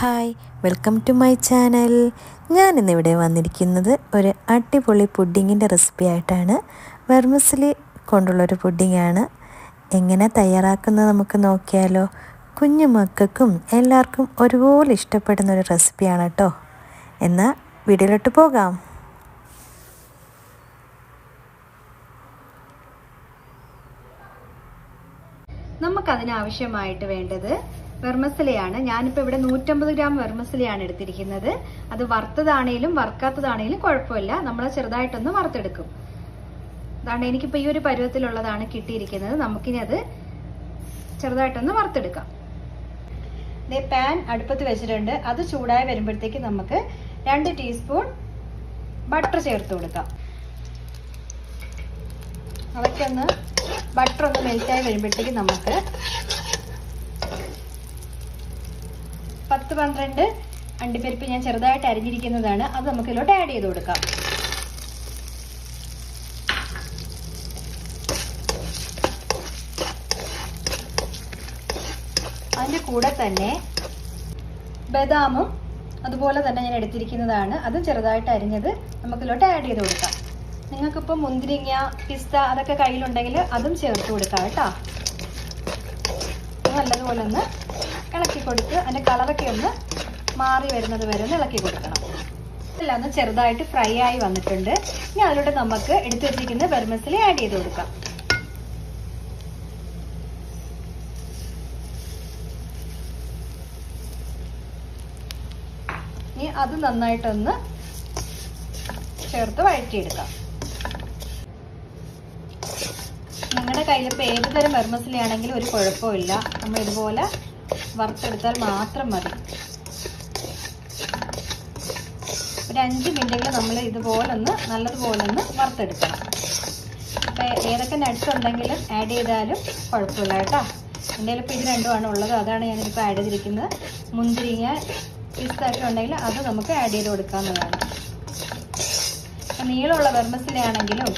Hi welcome to my channel. ഞാൻ ഇന്നിവിടെ വന്നിരിക്കുന്നത് ഒരു അടിപൊളി പുഡിങ്ങിന്റെ റെസിപ്പി ആയിട്ടാണ്. വെർമസിലി കൊണ്ടുള്ളൊരു പുഡിങ്ങാണ്. എങ്ങനെ തയ്യാറാക്കുന്നത് നമുക്ക് നോക്കിയാലോ? കുഞ്ഞു മക്കൾക്കും എല്ലാവർക്കും ഒരുപോലെ ഇഷ്ടപ്പെടുന്ന ഒരു റെസിപ്പിയാണ് കേട്ടോ. എന്നാൽ വീഡിയോയിലോട്ട് പോകാം. നമുക്കതിനാവശ്യമായിട്ട് വേണ്ടത് വെർമസലയാണ്. ഞാനിപ്പോൾ ഇവിടെ നൂറ്റമ്പത് ഗ്രാം വെർമസിലയാണ് എടുത്തിരിക്കുന്നത്. അത് വറുത്തതാണേലും വറുക്കാത്തതാണേലും കുഴപ്പമില്ല. നമ്മൾ ചെറുതായിട്ടൊന്ന് വറുത്തെടുക്കും. അതാണ് എനിക്കിപ്പോൾ ഈ ഒരു പരുവത്തിലുള്ളതാണ് കിട്ടിയിരിക്കുന്നത്. നമുക്കിനി അത് ചെറുതായിട്ടൊന്ന് വറുത്തെടുക്കാം. ദേ പാൻ അടുപ്പത്ത് വെച്ചിട്ടുണ്ട്. അത് ചൂടായി വരുമ്പോഴത്തേക്ക് നമുക്ക് രണ്ട് ടീസ്പൂൺ ബട്ടർ ചേർത്ത് കൊടുക്കാം. അതൊക്കെ ബട്ടർ ഒന്ന് മെൽറ്റായി വരുമ്പോഴത്തേക്ക് നമുക്ക് പത്ത് പന്ത്രണ്ട് അണ്ടിപ്പരിപ്പ് ഞാൻ ചെറുതായിട്ട് അരിഞ്ഞിരിക്കുന്നതാണ്. അത് നമുക്ക് ഇതിലോട്ട് ആഡ് ചെയ്ത് കൊടുക്കാം. അതിന്റെ കൂടെ തന്നെ ബദാമും അതുപോലെ തന്നെ ഞാൻ എടുത്തിരിക്കുന്നതാണ്. അതും ചെറുതായിട്ട് അരിഞ്ഞത് നമുക്കിലോട്ട് ആഡ് ചെയ്ത് കൊടുക്കാം. നിങ്ങൾക്കിപ്പോൾ മുന്തിരിങ്ങ പിസ്ത അതൊക്കെ കയ്യിലുണ്ടെങ്കിൽ അതും ചേർത്ത് കൊടുക്കാം കേട്ടോ. നല്ലതുപോലെ ഒന്ന് ഇളക്കി കൊടുത്ത് അതിന്റെ കളറൊക്കെ ഒന്ന് മാറി വരുന്നത് വരെ ഒന്ന് ഇളക്കി കൊടുക്കണം. എല്ലാം ഒന്ന് ചെറുതായിട്ട് ഫ്രൈ ആയി വന്നിട്ടുണ്ട്. ഇനി അതിലൂടെ നമുക്ക് എടുത്തു വെച്ചിരിക്കുന്ന ബർമസിൽ ആഡ് ചെയ്ത് കൊടുക്കാം. ഇനി അത് നന്നായിട്ടൊന്ന് ചേർത്ത് വഴറ്റിയെടുക്കാം. നിങ്ങളുടെ കയ്യിലിപ്പോൾ ഏത് തരം വെർമസിലാണെങ്കിലും ഒരു കുഴപ്പമില്ല. നമ്മൾ ഇതുപോലെ വറുത്തെടുത്താൽ മാത്രം മതി. ഒരു അഞ്ച് മിനിറ്റെങ്കിലും നമ്മൾ ഇതുപോലെ ഒന്ന് നല്ലതുപോലെ ഒന്ന് വറുത്തെടുക്കണം. അപ്പോൾ ഏതൊക്കെ നട്ട്സ് ഉണ്ടെങ്കിലും ആഡ് ചെയ്താലും കുഴപ്പമില്ല കേട്ടോ. എന്റെ ഇപ്പോൾ ഇത് രണ്ടുമാണ് ഉള്ളത്. അതാണ് ഞാനിപ്പോൾ ആഡ് ചെയ്തിരിക്കുന്നത്. മുന്തിരിങ്ങ പിസ്തൊക്കെ ഉണ്ടെങ്കിൽ അത് നമുക്ക് ആഡ് ചെയ്ത് കൊടുക്കാവുന്നതാണ്. നീളമുള്ള വെർമസിലാണെങ്കിലും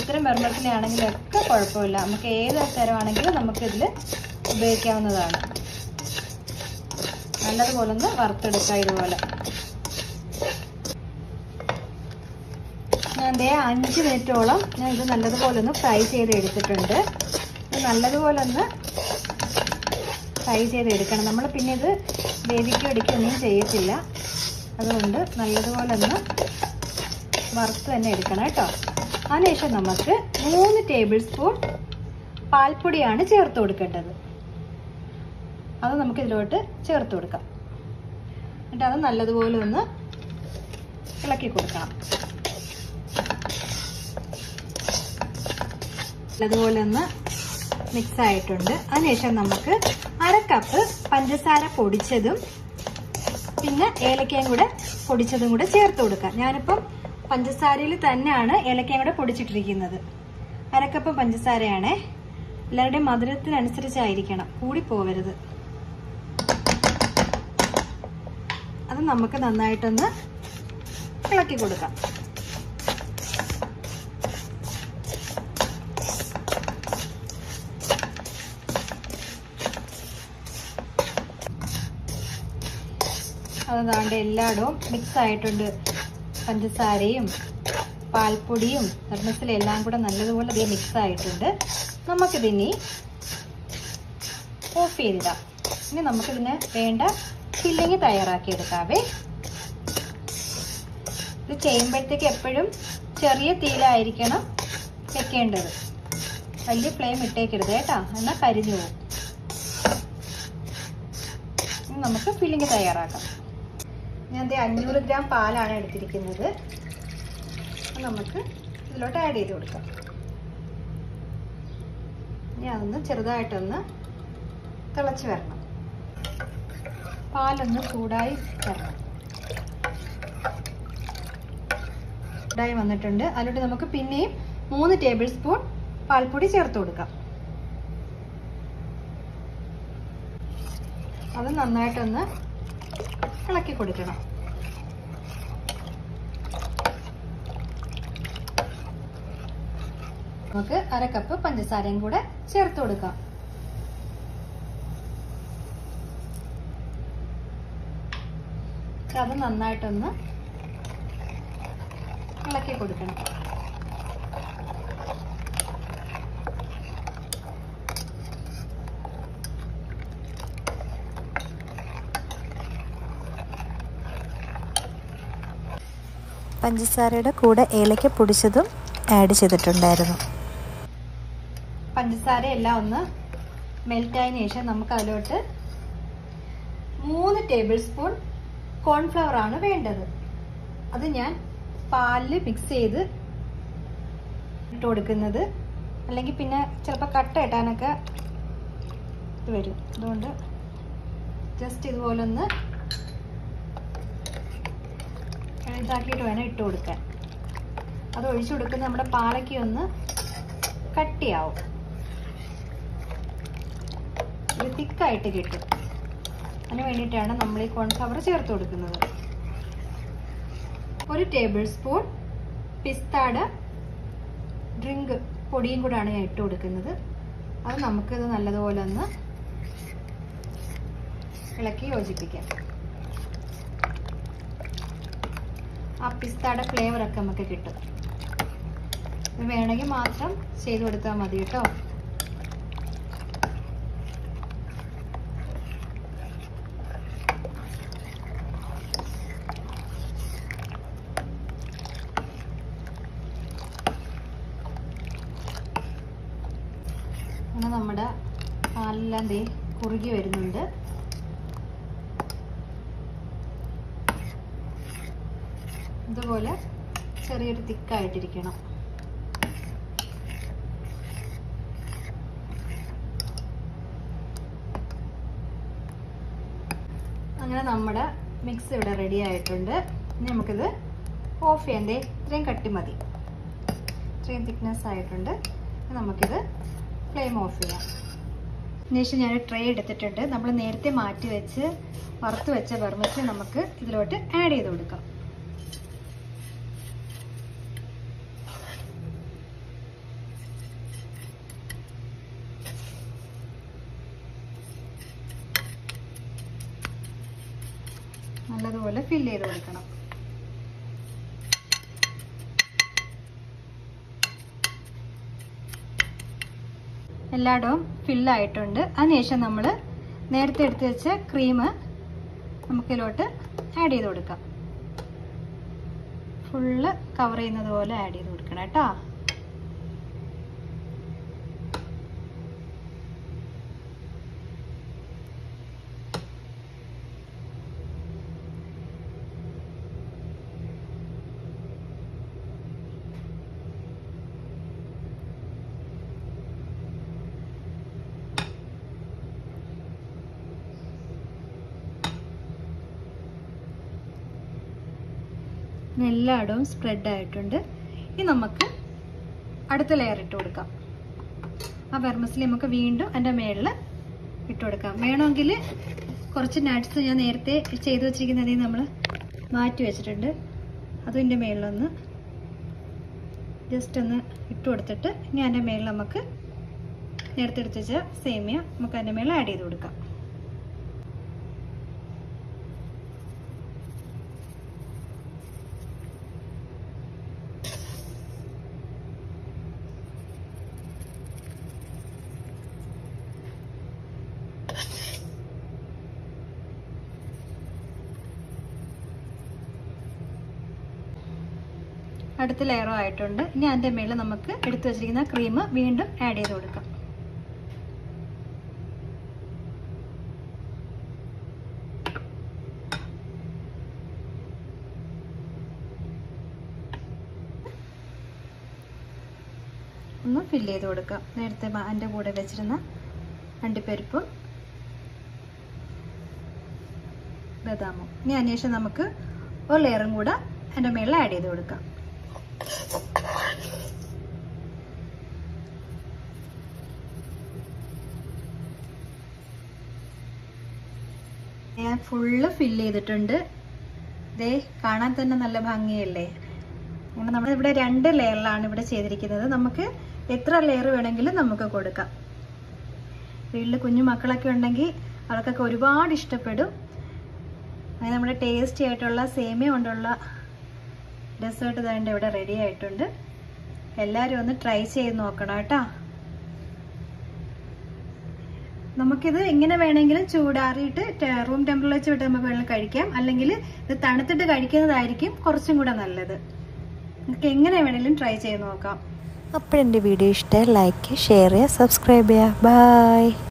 ഇത്തരം വെർമസിലാണെങ്കിലും ഒക്കെ കുഴപ്പമില്ല. നമുക്ക് ഏത് തരമാണെങ്കിലും നമുക്കിതിൽ ഉപയോഗിക്കാവുന്നതാണ്. നല്ലതുപോലെ ഒന്ന് വറുത്തെടുക്കാം ഇതുപോലെ. ഞാൻ ദേ അഞ്ച് മിനിറ്റോളം ഞാൻ ഇത് നല്ലതുപോലെ ഒന്ന് ഫ്രൈ ചെയ്ത് എടുത്തിട്ടുണ്ട് നല്ലതുപോലെ ഒന്ന് ഫ്രൈ ചെയ്ത് എടുക്കണം നമ്മൾ പിന്നെ ഇത് വേവിക്കോ ഇടിക്കൊന്നും ചെയ്യത്തില്ല. അതുകൊണ്ട് നല്ലതുപോലെ ഒന്ന് വറുത്ത് തന്നെ എടുക്കണം കേട്ടോ. അതിനുശേഷം നമുക്ക് മൂന്ന് ടേബിൾ സ്പൂൺ പാൽപ്പൊടിയാണ് ചേർത്ത് കൊടുക്കേണ്ടത്. അത് നമുക്ക് ഇതിലോട്ട് ചേർത്ത് കൊടുക്കാം. എന്നിട്ട് അത് നല്ലതുപോലെ ഒന്ന് ഇളക്കി കൊടുക്കണം. നല്ലതുപോലെ ഒന്ന് മിക്സ് ആയിട്ടുണ്ട്. അതിനുശേഷം നമുക്ക് അര കപ്പ് പഞ്ചസാര പൊടിച്ചതും പിന്നെ ഏലക്കയും കൂടെ പൊടിച്ചതും കൂടെ ചേർത്ത് കൊടുക്കാം. ഞാനിപ്പം പഞ്ചസാരയിൽ തന്നെയാണ് ഏലക്കയും കൂടെ പൊടിച്ചിട്ടിരിക്കുന്നത്. അരക്കപ്പ് പഞ്ചസാരയാണേ. എല്ലാവരുടെയും മധുരത്തിനനുസരിച്ചായിരിക്കണം. കൂടി പോവരുത് അത് നമുക്ക് നന്നായിട്ടൊന്ന് ഇളക്കി കൊടുക്കാം. അതാണ്ട് എല്ലായിടവും മിക്സ് ആയിട്ടുണ്ട്. പഞ്ചസാരയും പാൽപ്പൊടിയും തെർമസിലും എല്ലാം കൂടെ നല്ലതുപോലെ ഇത് മിക്സ് ആയിട്ടുണ്ട്. നമുക്കിതിനി ഓഫ് ചെയ്തിടാം. ഇനി നമുക്കിതിന് വേണ്ട ഫില്ലിങ് തയ്യാറാക്കിയെടുക്കാവേ ഇത് ചെയ്യുമ്പോഴത്തേക്ക് എപ്പോഴും ചെറിയ തീയിലായിരിക്കണം വെക്കേണ്ടത്. വലിയ ഫ്ലെയിം ഇട്ടേക്കരുത് കേട്ടോ. എന്നാൽ കരിഞ്ഞു പോകും. നമുക്ക് ഫില്ലിങ് തയ്യാറാക്കാം. ഞാൻ ദേ അഞ്ഞൂറ് ഗ്രാം പാലാണ് എടുത്തിരിക്കുന്നത്. നമുക്ക് ഇതിലോട്ട് ആഡ് ചെയ്ത് കൊടുക്കാം. ഇനി അതൊന്ന് ചെറുതായിട്ടൊന്ന് തിളച്ച് വരണം. പാലൊന്ന് ചൂടായി തരണം ചൂടായി വന്നിട്ടുണ്ട്. അതിലോട്ട് നമുക്ക് പിന്നെയും മൂന്ന് ടേബിൾ സ്പൂൺ പാൽപ്പൊടി ചേർത്ത് കൊടുക്കാം. അത് നന്നായിട്ടൊന്ന് ഇളക്കി കൊടുക്കണം. നമുക്ക് അര കപ്പ് പഞ്ചസാരയും കൂടെ ചേർത്ത് കൊടുക്കാം. അത് നന്നായിട്ടൊന്ന് ഇളക്കി കൊടുക്കണം. പഞ്ചസാരയുടെ കൂടെ ഏലയ്ക്ക പൊടിച്ചതും ആഡ് ചെയ്തിട്ടുണ്ടായിരുന്നു. പഞ്ചസാര എല്ലാം ഒന്ന് മെൽറ്റായതിനു ശേഷം നമുക്ക് അതിലോട്ട് മൂന്ന് ടേബിൾ സ്പൂൺ കോൺഫ്ലവർ ആണ് വേണ്ടത്. അത് ഞാൻ പാലിൽ മിക്സ് ചെയ്ത് ഇട്ട് കൊടുക്കുന്നത്. അല്ലെങ്കിൽ പിന്നെ ചിലപ്പോൾ കട്ട ഇട്ടാനൊക്കെ ഇത് വരും. അതുകൊണ്ട് ജസ്റ്റ് ഇതുപോലെ ഒന്ന് ഇതാക്കിയിട്ട് വേണം ഇട്ട് കൊടുക്കാൻ. അത് ഒഴിച്ചു കൊടുക്കുന്ന നമ്മുടെ പാലയ്ക്ക് ഒന്ന് കട്ടിയാവും. ഇത് തിക്കായിട്ട് കിട്ടും. അതിന് വേണ്ടിയിട്ടാണ് നമ്മൾ ഈ കോൺഫ്ലവർ ചേർത്ത് കൊടുക്കുന്നത്. ഒരു ടേബിൾ സ്പൂൺ പിസ്താട് ഡ്രിങ്ക് പൊടിയും കൂടാണ് ഞാൻ ഇട്ട് കൊടുക്കുന്നത്. അത് നമുക്കിത് നല്ലതുപോലെ ഒന്ന് ഇളക്കി യോജിപ്പിക്കാം. ആ പിസ്താടെ ഫ്ലേവറൊക്കെ നമുക്ക് കിട്ടും. വേണമെങ്കിൽ മാത്രം ചെയ്ത് കൊടുത്താൽ മതി കേട്ടോ. അങ്ങനെ നമ്മുടെ പാലെല്ലാം ദേ കുറുകി വരുന്നുണ്ട്. ഇതുപോലെ ചെറിയൊരു തിക്കായിട്ടിരിക്കണം. അങ്ങനെ നമ്മുടെ മിക്സ് ഇവിടെ റെഡി ആയിട്ടുണ്ട്. ഇനി നമുക്കിത് ഓഫ് ചെയ്യാൻ ദേ ഇത്രയും കട്ടി മതി. ഇത്രയും തിക്നെസ് ആയിട്ടുണ്ട്. നമുക്കിത് ഫ്ലെയിം ഓഫ് ചെയ്യാം. ശേഷം ഞാൻ ട്രേ എടുത്തിട്ടുണ്ട്. നമ്മൾ നേരത്തെ മാറ്റി വെച്ച് വറുത്ത് വെച്ച ബർമസി നമുക്ക് ഇതിലോട്ട് ആഡ് ചെയ്ത് കൊടുക്കാം. നല്ലതുപോലെ ഫില്ല് ചെയ്ത് കൊടുക്കണം. എല്ലായിടവും ഫില്ലായിട്ടുണ്ട് അതിനുശേഷം നമ്മൾ നേരത്തെ എടുത്ത് വെച്ച ക്രീം നമുക്കിതിലോട്ട് ആഡ് ചെയ്ത് കൊടുക്കാം. ഫുള്ള് കവർ ചെയ്യുന്നത് പോലെ ആഡ് ചെയ്ത് കൊടുക്കണം കേട്ടോ. എല്ലായിടവും സ്പ്രെഡ് ആയിട്ടുണ്ട്. ഇനി നമുക്ക് അടുത്ത ലെയർ ഇട്ട് കൊടുക്കാം. ആ വെർമസിൽ നമുക്ക് വീണ്ടും അതിന്റെ മേളിൽ ഇട്ട് കൊടുക്കാം. വേണമെങ്കിൽ കുറച്ച് നട്ട്സ് ഞാൻ നേരത്തെ ചെയ്തു വെച്ചിരിക്കുന്നതിൽ നമ്മൾ മാറ്റി വെച്ചിട്ടുണ്ട്. അതും ഇതിന്റെ മേളിലൊന്ന് ജസ്റ്റ് ഒന്ന് ഇട്ട് കൊടുത്തിട്ട് ഇനി അതിന്റെ മേളിൽ നമുക്ക് നേരത്തെ എടുത്ത് വെച്ച സേമിയ നമുക്ക് അതിന്റെ മേളിൽ ആഡ് ചെയ്ത് കൊടുക്കാം. അടുത്ത ലെയറും ആയിട്ടുണ്ട്. ഇനി അതിന്റെ മേളിൽ നമുക്ക് എടുത്തു വെച്ചിരിക്കുന്ന ക്രീം വീണ്ടും ആഡ് ചെയ്ത് കൊടുക്കാം. ഒന്ന് ഫില്ല് ചെയ്ത് കൊടുക്കാം. നേരത്തെ അതിന്റെ കൂടെ വെച്ചിരുന്ന അണ്ടിപ്പരിപ്പും ബദാമും. ഇനി അതിനുശേഷം നമുക്ക് ഒരു ലെയറും കൂടെ അതിന്റെ മേളിൽ ആഡ് ചെയ്ത് കൊടുക്കാം. ഞാൻ ഫുള്ള് ഫില്ല് ചെയ്തിട്ടുണ്ട്. ഇതേ കാണാൻ തന്നെ നല്ല ഭംഗിയല്ലേ? അങ്ങനെ നമ്മൾ ഇവിടെ രണ്ട് ലെയറിലാണ് ഇവിടെ ചെയ്തിരിക്കുന്നത്. നമുക്ക് എത്ര ലെയർ വേണമെങ്കിലും നമുക്ക് കൊടുക്കാം. വീട്ടിൽ കുഞ്ഞു മക്കളൊക്കെ ഉണ്ടെങ്കിൽ അവർക്കൊക്കെ ഒരുപാട് ഇഷ്ടപ്പെടും. അങ്ങനെ നമ്മുടെ ടേസ്റ്റി ആയിട്ടുള്ള സേമിയ കൊണ്ടുള്ള ഡെസേർട്ട് ഇതാണ്ട് ഇവിടെ റെഡി ആയിട്ടുണ്ട്. എല്ലാവരും ഒന്ന് ട്രൈ ചെയ്ത് നോക്കണം കേട്ടോ. നമുക്കിത് എങ്ങനെ വേണമെങ്കിലും ചൂടാറിയിട്ട് റൂം ടെമ്പറേച്ചർ വിട്ട് നമുക്ക് വേണമെങ്കിൽ കഴിക്കാം. അല്ലെങ്കിൽ ഇത് തണുത്തിട്ട് കഴിക്കുന്നതായിരിക്കും കുറച്ചും കൂടെ നല്ലത്. നമുക്ക് എങ്ങനെ വേണമെങ്കിലും ട്രൈ ചെയ്ത് നോക്കാം. അപ്പോഴെന്റെ വീഡിയോ ഇഷ്ടമായി ലൈക്ക് ഷെയർ ചെയ്യുക സബ്സ്ക്രൈബ് ചെയ്യുക. ബായ്